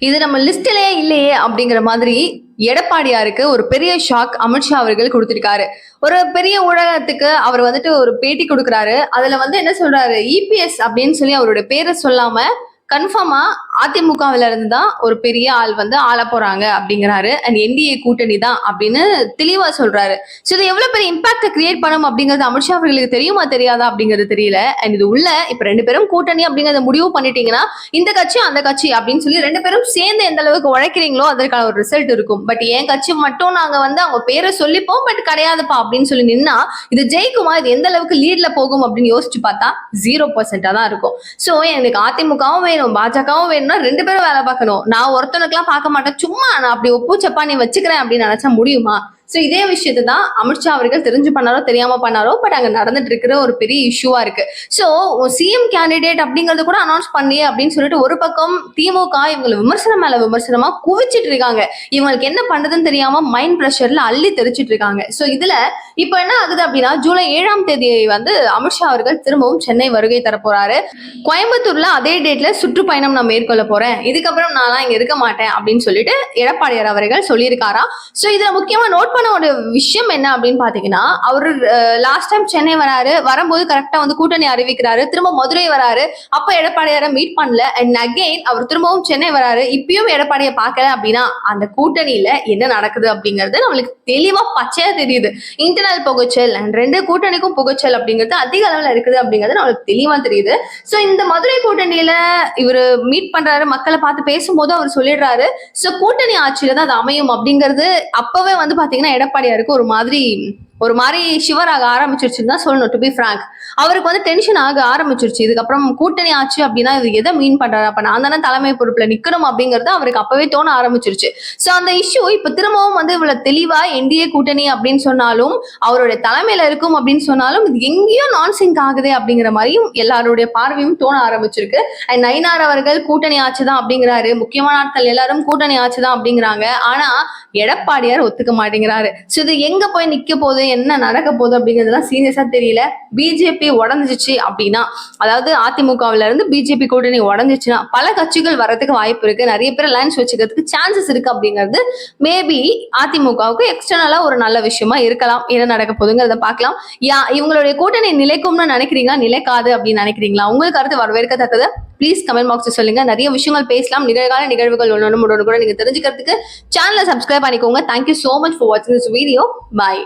இது நம்ம லிஸ்ட்லயே இல்லையே அப்படிங்கிற மாதிரி எடப்பாடியாருக்கு ஒரு பெரிய ஷாக் அமித்ஷா அவர்கள் கொடுத்திருக்காரு. ஒரு பெரிய ஊடகத்துக்கு அவர் வந்துட்டு ஒரு பேட்டி கொடுக்குறாரு. அதுல வந்து என்ன சொல்றாரு? இபிஎஸ் அப்படின்னு சொல்லி அவரோட பேரை சொல்லாம கன்ஃபார்மா அதிமுகவில இருந்து தான் ஒரு பெரிய ஆள் வந்து ஆள போறாங்க அப்படிங்கிறாரு. அண்ட் என்டிஏ கூட்டணி தான் அப்படின்னு தெளிவா சொல்றாரு. ஸோ இது எவ்வளவு பெரிய இம்பாக்ட கிரியேட் பண்ணும் அப்படிங்கிறது அமித்ஷா அவர்களுக்கு தெரியுமா தெரியாதா அப்படிங்கிறது தெரியல. அண்ட் இது உள்ள இப்ப ரெண்டு பேரும் கூட்டணி அப்படிங்கறத முடிவு பண்ணிட்டீங்கன்னா இந்த கட்சி அந்த கட்சி அப்படின்னு சொல்லி ரெண்டு பேரும் சேர்ந்து எந்த அளவுக்கு உழைக்கிறீங்களோ அதற்கான ஒரு ரிசல்ட் இருக்கும். பட் என் கட்சி மட்டும் நாங்க வந்து அவங்க பேரை சொல்லிப்போம் பட் கிடையாதுப்பா அப்படின்னு சொல்லி நின்னா இது ஜெயிக்குமா? இது எந்த அளவுக்கு லீட்ல போகும் அப்படின்னு யோசிச்சு பார்த்தா ஜீரோ பர்சன்டா தான் இருக்கும். ஸோ எனக்கு அதிமுகவும் வேணும் பாஜகவும் வேணும் வேணும்னா ரெண்டு பேரும் வேலை பார்க்கணும். நான் ஒருத்தனுக்கு எல்லாம் பார்க்க மாட்டேன். சும்மா நான் அப்படி ஒப்பு சப்பானி வச்சுக்கிறேன் அப்படின்னு நினைச்சா முடியுமா? ஸோ இதே விஷயத்தை தான் அமித்ஷா அவர்கள் தெரிஞ்சு பண்ணாரோ தெரியாம பண்ணாரோ பட் அங்க நடந்துட்டு இருக்கிற ஒரு பெரிய இஷ்யூவா இருக்கு. ஸோ சிஎம் கேண்டிடேட் அப்படிங்கறது கூட அனௌன்ஸ் பண்ணி அப்படின்னு சொல்லிட்டு ஒரு பக்கம் திமுக இவங்களை விமர்சனம் மேல விமர்சனமா குவிச்சிட்டு இருக்காங்க இவங்களுக்கு என்ன பண்றதுன்னு தெரியாம மைண்ட் ப்ரெஷர்ல அள்ளி தெரிச்சிட்டு இருக்காங்க ஸோ இதுல இப்போ என்ன ஆகுது அப்படின்னா ஜூலை ஏழாம் தேதி வந்து அமித்ஷா அவர்கள் திரும்பவும் சென்னை வருகை தரப்போறாரு கோயம்புத்தூர்ல அதே டேட்ல சுற்றுப்பயணம் நான் மேற்கொள்ள போறேன். இதுக்கப்புறம் நான் இங்க இருக்க மாட்டேன் அப்படின்னு சொல்லிட்டு எடப்பாடியார் அவர்கள் சொல்லியிருக்காரா? ஸோ இதுல முக்கியமா நோட் பண்ண ஒரு விஷயம் என்ன அப்படின்னு பாத்தீங்கன்னா அவர் லாஸ்ட் டைம் சென்னை வராரு வரும்போது கரெக்டா வந்து கூட்டணி அறிவிக்கிறாரு திரும்ப மதுரை வராரு அப்ப எடப்பாடியார மீட் பண்ணல அண்ட் அகெயின் அவர் திரும்பவும் சென்னை வராரு இப்பயும் எடப்பாடியை பார்க்கல அப்படின்னா அந்த கூட்டணியில என்ன நடக்குது அப்படிங்கிறது நம்மளுக்கு தெளிவா பச்சையா தெரியுது. இன்டர்னல் புகைச்சல் அண்ட் ரெண்டு கூட்டணிக்கும் புகைச்சல் அப்படிங்கிறது அதிக அளவுல இருக்குது அப்படிங்கிறது நம்மளுக்கு தெளிவா தெரியுது. ஸோ இந்த மதுரை கூட்டணியில இவர் மீட் பண்றாரு மக்களை பார்த்து பேசும்போது அவர் சொல்லிடுறாரு ஸோ கூட்டணி ஆட்சியில தான் அது அமையும் அப்படிங்கிறது அப்பவே வந்து பாத்தீங்கன்னா எடப்பாடியாருக்கு ஒரு மாதிரி ஒரு மாதிரி சிவராக ஆரம்பிச்சிருச்சுன்னு தான் சொல்லணும் டு பி ஃப்ராங்க் அவருக்கு வந்து டென்ஷன் ஆக ஆரம்பிச்சிருச்சு. இதுக்கப்புறம் கூட்டணி ஆச்சு அப்படின்னா இது எதை மீன் பண்றாரு? அப்ப நான் தானே தலைமை பொறுப்புல நிக்கணும் அப்படிங்கிறது அவருக்கு அப்பவே தோண ஆரம்பிச்சிருச்சு. சோ அந்த இஷ்யூ இப்ப திரும்பவும் வந்து இவ்வளவு தெளிவா என்டிஏ கூட்டணி அப்படின்னு சொன்னாலும் அவருடைய தலைமையில இருக்கும் அப்படின்னு சொன்னாலும் இது எங்கேயோ நான் சிங்க் ஆகுதே அப்படிங்கிற மாதிரியும் எல்லாருடைய பார்வையும் தோண ஆரம்பிச்சிருக்கு. அண்ட் நயினார் அவர்கள் கூட்டணி ஆச்சுதான் அப்படிங்கிறாரு. முக்கியமான ஆட்கள் எல்லாரும் கூட்டணி ஆச்சுதான் அப்படிங்கிறாங்க. ஆனா எடப்பாடியார் ஒத்துக்க மாட்டேங்கிறாரு. ஸோ இது எங்க போய் நிக்க போகுது? என்ன நடக்க போகுது அப்படிங்கிறதுலாம் சீரியஸா தெரியல. பிஜேபி உடஞ்சிச்சு அப்படின்னா அதாவது அதிமுகவில இருந்து பிஜேபி கூட்டணி உடஞ்சிச்சுன்னா பல கட்சிகள் வரதுக்கு வாய்ப்பு இருக்கு. நிறைய பேர் லைன்ஸ் வச்சுக்கிறதுக்கு சான்சஸ் இருக்கு அப்படிங்கிறது மேபி அதிமுகவுக்கு எக்ஸ்டர்னலா ஒரு நல்ல விஷயமா இருக்கலாம். என்ன நடக்க போகுதுங்கிறத பார்க்கலாம். யா இவங்களுடைய கூட்டணி நிலைக்கும்னு நினைக்கிறீங்களா? நிலைக்காது அப்படின்னு நினைக்கிறீங்களா? உங்களுக்கு கருத்து வரவேற்கத்தக்கது. ப்ளீஸ் கமெண்ட் பாக்ஸ் சொல்லுங்க. நிறைய விஷயங்கள் பேசலாம். நிகழ்கால நிகழ்வுகள் ஒன்று ஒன்று கூட நீங்க தெரிஞ்சுக்கிறதுக்கு சேனலை சப்ஸ்கிரைப் பண்ணிக்கோங்க. Thank you so much for வாட்சிங் திஸ் வீடியோ பாய்